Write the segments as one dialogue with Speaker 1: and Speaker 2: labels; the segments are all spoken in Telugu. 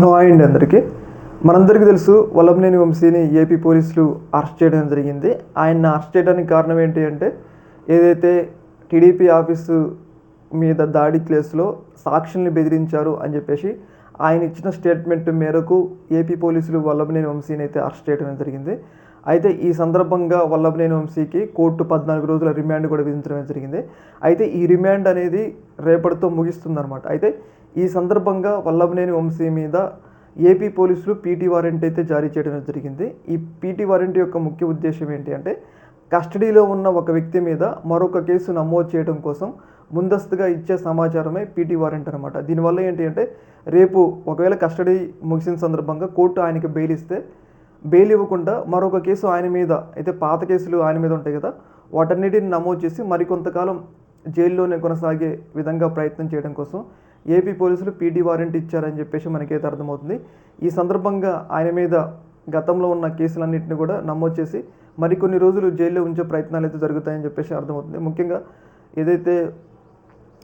Speaker 1: హలో అండి అందరికీ. మనందరికీ తెలుసు వల్లభనేని వంశీని ఏపీ పోలీసులు అరెస్ట్ చేయడం జరిగింది. ఆయన్ని అరెస్ట్ చేయడానికి కారణం ఏంటి అంటే ఏదైతే టీడీపీ ఆఫీసు మీద దాడి కేసులో సాక్షుల్ని బెదిరించారు అని చెప్పేసి ఆయన ఇచ్చిన స్టేట్మెంట్ మేరకు ఏపీ పోలీసులు వల్లభనేని వంశీని అయితే అరెస్ట్ చేయడం జరిగింది. అయితే ఈ సందర్భంగా వల్లభనేని వంశీకి కోర్టు పద్నాలుగు రోజుల రిమాండ్ కూడా విధించడం జరిగింది. అయితే ఈ రిమాండ్ అనేది రేపటితో ముగిస్తుందన్నమాట. అయితే ఈ సందర్భంగా వల్లభనేని వంశీ మీద ఏపీ పోలీసులు పీటీ వారెంట్ అయితే జారీ చేయడం జరిగింది. ఈ పీటీ వారెంట్ యొక్క ముఖ్య ఉద్దేశం ఏంటి అంటే కస్టడీలో ఉన్న ఒక వ్యక్తి మీద మరొక కేసు నమోదు చేయడం కోసం ముందస్తుగా ఇచ్చే సమాచారమే పీటీ వారెంట్ అనమాట దీనివల్ల ఏంటి అంటే రేపు ఒకవేళ కస్టడీ ముగిసిన సందర్భంగా కోర్టు ఆయనకి బెయిల్ ఇస్తే బెయిల్ ఇవ్వకుండా మరొక కేసు ఆయన మీద అయితే పాత కేసులు ఆయన మీద ఉంటాయి కదా వాటన్నిటిని నమోదు చేసి మరికొంతకాలం జైల్లోనే కొనసాగే విధంగా ప్రయత్నం చేయడం కోసం ఏపీ పోలీసులు పీడీ వారెంట్ ఇచ్చారని చెప్పేసి మనకైతే అర్థమవుతుంది. ఈ సందర్భంగా ఆయన మీద గతంలో ఉన్న కేసులన్నింటిని కూడా నమోదు చేసి మరికొన్ని రోజులు జైల్లో ఉంచే ప్రయత్నాలు అయితే జరుగుతాయని చెప్పేసి అర్థమవుతుంది. ముఖ్యంగా ఏదైతే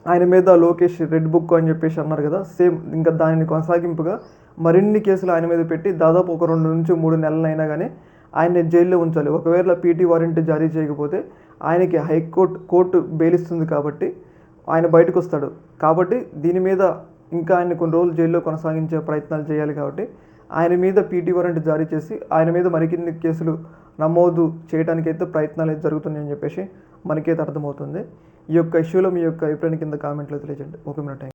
Speaker 1: ఆయన మీద లోకేష్ రెడ్ బుక్ అని చెప్పేసి అన్నారు కదా సేమ్ ఇంకా దానిని కొనసాగింపుగా మరిన్ని కేసులు ఆయన మీద పెట్టి దాదాపు ఒక రెండు నుంచి మూడు నెలలైనా కానీ ఆయన్ని జైల్లో ఉంచాలి. ఒకవేళ పీటీ వారెంట్ జారీ చేయకపోతే ఆయనకి హైకోర్టు కోర్టు బెయిలిస్తుంది కాబట్టి ఆయన బయటకు వస్తాడు కాబట్టి దీని మీద ఇంకా ఆయన కొన్ని రోజులు జైల్లో కొనసాగించే ప్రయత్నాలు చేయాలి కాబట్టి ఆయన మీద పీటీ వారెంట్ జారీ చేసి ఆయన మీద మరికొన్ని కేసులు నమోదు చేయడానికైతే ప్రయత్నాలు అయితే జరుగుతున్నాయని చెప్పేసి మనకైతే అర్థమవుతుంది. ఈ యొక్క ఇష్యూలో మీ యొక్క అభిప్రాయం కింద కామెంట్లో తెలియజేయండి. ఓకే మన థ్యాంక్